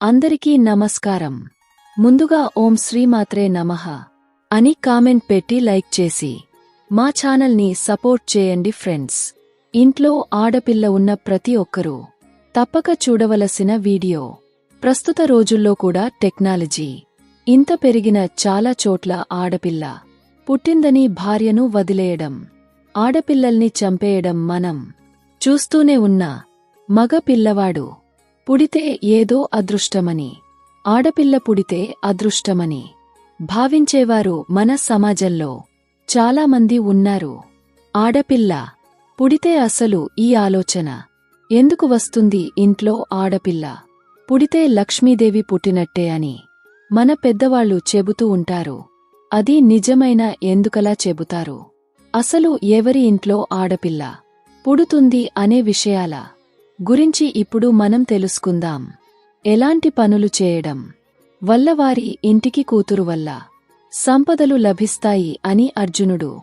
అందరికీ నమస్కారం. ముందుగా ఓం శ్రీమాత్రే నమః అని కామెంట్ పెట్టి లైక్ చేసి మా ఛానల్ని సపోర్ట్ చేయండి ఫ్రెండ్స్. ఇంట్లో ఆడపిల్ల ఉన్న ప్రతి ఒక్కరూ తప్పక చూడవలసిన వీడియో. ప్రస్తుత రోజుల్లో కూడా టెక్నాలజీ ఇంత పెరిగిన చాలా చోట్ల ఆడపిల్ల పుట్టిందని భార్యను వదిలేయడం ఆడపిల్లల్ని చంపేయడం మనం చూస్తూనే ఉన్నా మగ పిల్లవాడు పుడితే ఏదో అదృష్టమని. ఆడపిల్ల పుడితే అదృష్టమని. భావించేవారు మన సమాజంలో చాలామంది ఉన్నారు. ఆడపిల్ల పుడితే అసలు ఈ ఆలోచన ఎందుకు వస్తుంది ఇంట్లో ఆడపిల్ల? పుడితే లక్ష్మీదేవి పుట్టినట్టే అని మన పెద్దవాళ్ళు చెబుతూ ఉంటారు. అది నిజమైన ఎందుకలా చెబుతారు? అసలు ఎవరి ఇంట్లో ఆడపిల్ల పుడుతుంది అనే విషయాల? గురించి ఇప్పుడు మనం తెలుసుకుందాం. ఎలాంటి పనులు చేయడం? వల్ల వారి ఇంటికి కూతురు వల్ల సంపదలు లభిస్తాయి అని అర్జునుడు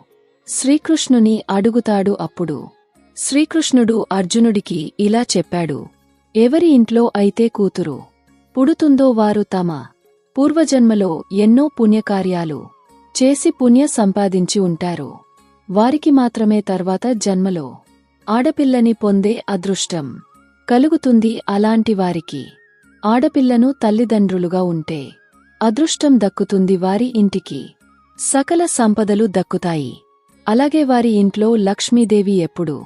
శ్రీకృష్ణుని అడుగుతాడు అప్పుడు. శ్రీకృష్ణుడు అర్జునుడికి ఇలా చెప్పాడు. ఎవరి ఇంట్లో అయితే కూతురు పుడుతుందో వారు తమ పూర్వజన్మలో ఎన్నో పుణ్యకార్యాలు చేసి పుణ్య సంపాదించి ఉంటారు. వారికి మాత్రమే తర్వాత జన్మలో ఆడపిల్లని పొందే అదృష్టం కలుగుతుంది అలాంటి వారికి. ఆడపిల్లను తల్లిదండ్రులుగా ఉంటే అదృష్టం దక్కుతుంది వారి ఇంటికి. సకల సంపదలు దక్కుతాయి. అలాగే వారి ఇంట్లో లక్ష్మీదేవి ఎప్పుడు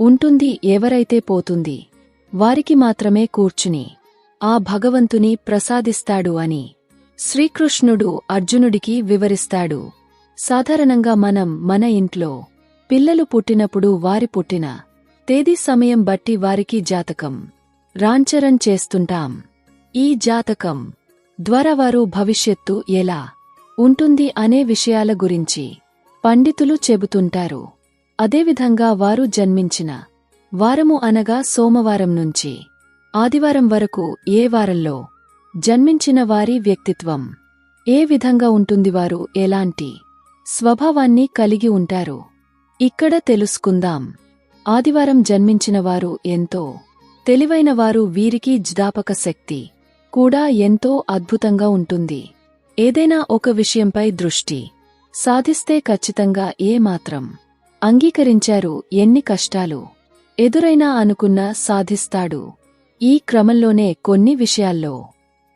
ఉంటుంది ఎవరైతే పోతుంది వారికి మాత్రమే కూర్చుని ఆ భగవంతుని ప్రసాదిస్తాడు అని శ్రీకృష్ణుడు అర్జునుడికి వివరిస్తాడు. సాధారణంగా మనం మన ఇంట్లో పిల్లలు పుట్టినప్పుడు వారి పుట్టిన తేదీ సమయం బట్టి వారికి జాతకం. రాంచరణ్ చేస్తుంటాం. ఈ జాతకం ద్వారా వారు భవిష్యత్తు ఎలా ఉంటుంది అనే విషయాల గురించి పండితులు చెబుతుంటారు. అదేవిధంగా వారు జన్మించిన వారము అనగా సోమవారం నుంచి ఆదివారం వరకు ఏ వారంలో జన్మించిన వారి వ్యక్తిత్వం ఏ విధంగా ఉంటుంది వారు ఎలాంటి స్వభావాన్ని కలిగి ఉంటారు. ఇక్కడ తెలుసుకుందాం. ఆదివారం జన్మించినవారు ఎంతో తెలివైనవారు వీరికి జ్ఞాపక శక్తి కూడా ఎంతో అద్భుతంగా ఉంటుంది. ఏదైనా ఒక విషయంపై దృష్టి సాధిస్తే ఖచ్చితంగా ఏమాత్రం అంగీకరించారు ఎన్ని కష్టాలు ఎదురైనా అనుకున్నా సాధిస్తాడు. ఈ క్రమంలోనే కొన్ని విషయాల్లో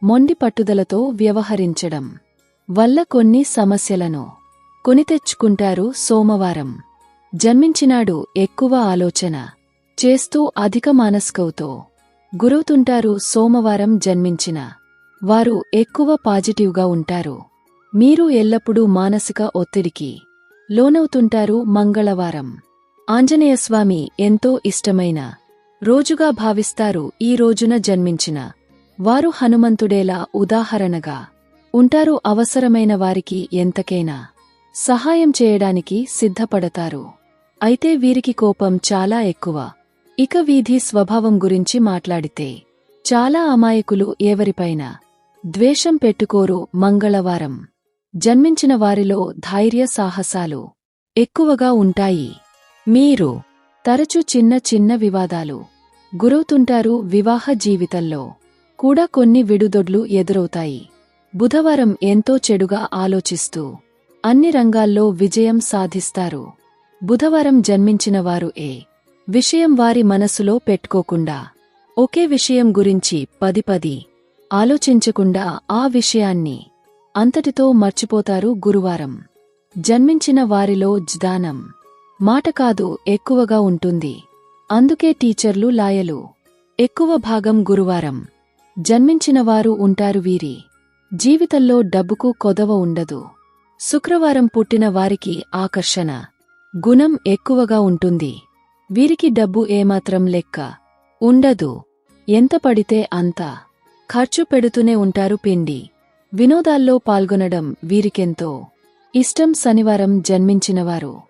మొండి పట్టుదలతో వ్యవహరించడం వల్ల కొన్ని సమస్యలను కొనితెచ్చుకుంటారు సోమవారం. జన్మించినాడు ఎక్కువ ఆలోచన. చేస్తూ అధిక మానస్కవుతో. గురవుతుంటారు సోమవారం జన్మించిన. వారు ఎక్కువ పాజిటివ్గా ఉంటారు. మీరు ఎల్లప్పుడూ మానసిక ఒత్తిడికి లోనవుతుంటారు మంగళవారం. ఆంజనేయస్వామి ఎంతో ఇష్టమైన. రోజుగా భావిస్తారు ఈ రోజున జన్మించిన. వారు హనుమంతుడేలా ఉదాహరణగా. ఉంటారు అవసరమైన వారికి ఎంతకైనా. సహాయం చేయడానికి సిద్ధపడతారు. అయితే వీరికి కోపం చాలా ఎక్కువ. ఇక వీధి స్వభావం గురించి మాట్లాడితే చాలా అమాయకులు ఎవరిపైన ద్వేషం పెట్టుకోరు మంగళవారం. జన్మించిన వారిలో ధైర్య సాహసాలు ఎక్కువగా ఉంటాయి. మీరు తరచు చిన్న చిన్న వివాదాలు గురవుతుంటారు వివాహ జీవితంలో. కూడా కొన్ని విడుదొడ్లు ఎదురవుతాయి. బుధవారం ఎంతో చెడుగా ఆలోచిస్తూ అన్ని రంగాల్లో విజయం సాధిస్తారు. బుధవారం జన్మించిన వారు ఏ? విషయం వారి మనసులో పెట్టుకోకుండా. ఒకే విషయం గురించి పది పది ఆలోచించకుండా ఆ విషయాన్ని అంతటితో మర్చిపోతారు గురువారం. జన్మించిన వారిలో జ్దానం మాట కాదు ఎక్కువగా ఉంటుంది. అందుకే టీచర్లు లాయలు ఎక్కువ భాగం గురువారం. జన్మించినవారు ఉంటారు వీరి జీవితంలో డబ్బుకు కొదవ ఉండదు. శుక్రవారం పుట్టిన వారికి ఆకర్షణ. గుణం ఎక్కువగా ఉంటుంది. వీరికి డబ్బు ఏమాత్రం లెక్క ఉండదు. ఎంత పడితే అంత ఖర్చు పెడుతూనే ఉంటారు పిండి. వినోదాల్లో పాల్గొనడం వీరికెంతో ఇష్టం శనివారం జన్మించినవారు.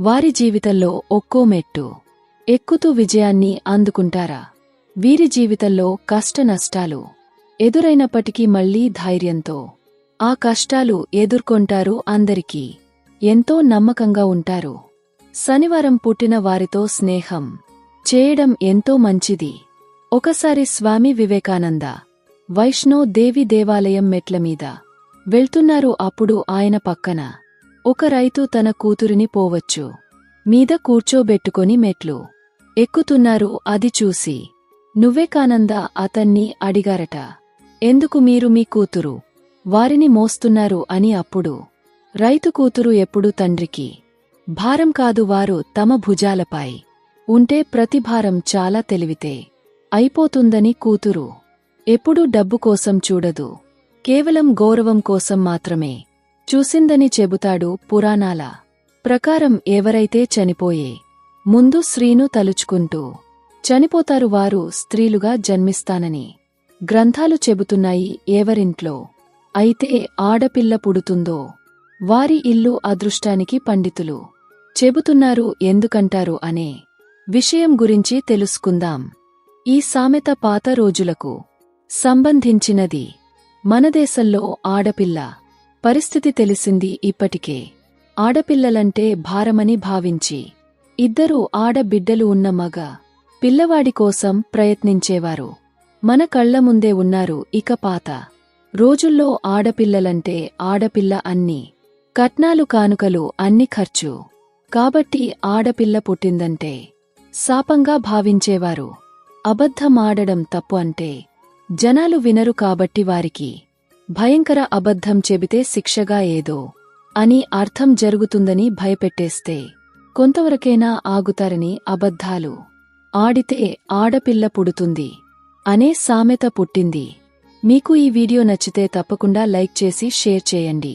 వారి జీవితంలో ఒక్కో మెట్టు ఎక్కుతూ విజయాన్ని అందుకుంటారా? వీరి జీవితంలో కష్ట నష్టాలు ఎదురైనప్పటికీ మళ్ళీ ధైర్యంతో ఆ కష్టాలు ఎదుర్కొంటారు అందరికీ. ఎంతో నమ్మకంగా ఉంటారు. శనివారం పుట్టిన వారితో స్నేహం. చేయడం ఎంతో మంచిది. ఒకసారి స్వామి వివేకానంద వైష్ణో దేవి దేవాలయం మెట్లమీద వెళ్తున్నారు. అప్పుడు ఆయన పక్కన ఒక రైతు తన కూతురిని పోవచ్చు. మీద కూర్చోబెట్టుకొని మెట్లు ఎక్కుతున్నారు. అది చూసి నువ్వేకానంద అతన్ని అడిగారట. ఎందుకు మీరు మీ కూతురు? వారిని మోస్తున్నారు అని అప్పుడు రైతు కూతురు ఎప్పుడు తండ్రికి భారం కాదు వారు తమ భుజాలపై. ఉంటే ప్రతిభారం చాలా తెలివితే. అయిపోతుందని కూతురు. ఎప్పుడూ డబ్బు కోసం చూడదు. కేవలం గౌరవం కోసం మాత్రమే. చూసిందని చెబుతాడు పురాణాల ప్రకారం ఎవరైతే చనిపోయే. ముందు స్త్రీను తలుచుకుంటూ. చనిపోతారు వారు స్త్రీలుగా జన్మిస్తానని. గ్రంథాలు చెబుతున్నాయి ఎవరింట్లో. అయితే ఆడపిల్ల పుడుతుందో. వారి ఇల్లు అదృష్టానికి పండితులు. చెబుతున్నారు ఎందుకంటారు అనే విషయం గురించి తెలుసుకుందాం. ఈ సామెత పాత రోజులకు సంబంధించినది. మనదేశంలో ఆడపిల్ల పరిస్థితి తెలిసింది ఇప్పటికే. ఆడపిల్లలంటే భారమని భావించి ఇద్దరు ఆడబిడ్డలు ఉన్న మగ పిల్లవాడి కోసం ప్రయత్నించేవారు. మన కళ్ళ ముందే ఉన్నారు ఇక పాత. రోజుల్లో ఆడపిల్లలంటే ఆడపిల్ల అన్ని కట్నాలు కానుకలు అన్ని ఖర్చు. కాబట్టి ఆడపిల్ల పుట్టిందంటే శాపంగా భావించేవారు. అబద్ధమాడడం తప్పు అంటే జనాలు వినరు కాబట్టి వారికి భయంకర అబద్ధం చెబితే శిక్షగా ఏదో అని అర్థం జరుగుతుందని భయపెట్టేస్తే కొంతవరకైనా ఆగుతారని అబద్ధాలు. ఆడితే ఆడపిల్ల పుడుతుంది అనే సామెత పుట్టింది. మీకు ఈ వీడియో నచ్చితే తప్పకుండా లైక్ చేసి షేర్ చేయండి.